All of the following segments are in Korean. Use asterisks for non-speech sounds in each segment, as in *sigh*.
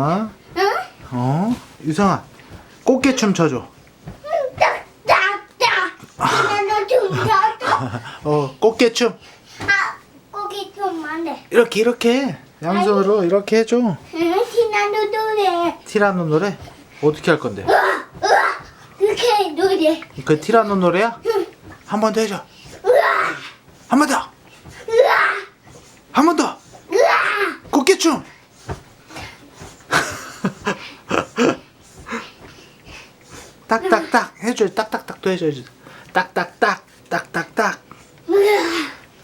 어? 응? 어? 유성아 꽃게춤 춰줘. *laughs* 어 꽃게춤 아, 좀 안돼. 이렇게 이렇게 양손으로 이렇게 해줘 응, 티나노 노래. 티라노 노래 어떻게 할 건데? 으아, 으아. 그렇게 노래. 그 티라노 노래야? 한번 더 해줘 한 번 더! 한 번 더! 꽃게춤! 딱딱딱 해줘 딱딱딱도 해줘야지. 딱딱딱 딱딱딱.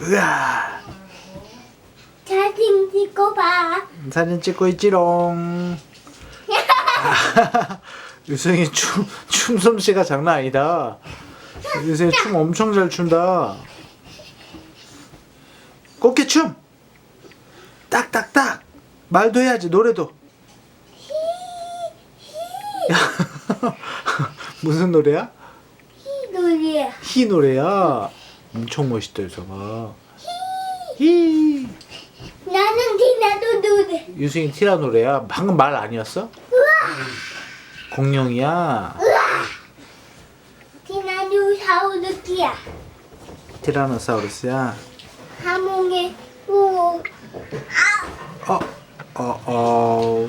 으아. 사진 찍고 봐. 사진 찍고 있지롱. *laughs* 유승이 춤, 춤 솜씨가 장난 아니다. 유승이 춤 엄청 잘 춘다. 꽃게춤. 딱딱딱. 말도 해야지 노래도 *laughs* 무슨 노래야? 이 노래. 히 노래야 엄청 멋있다 유성아 히 나는 티나노 노래. 유승이 티라 노래야 방금 말 아니었어? 공룡이야 티나노사우루스야. 티라노사우루스야 하몽에 오. 아, 어. 어, 어.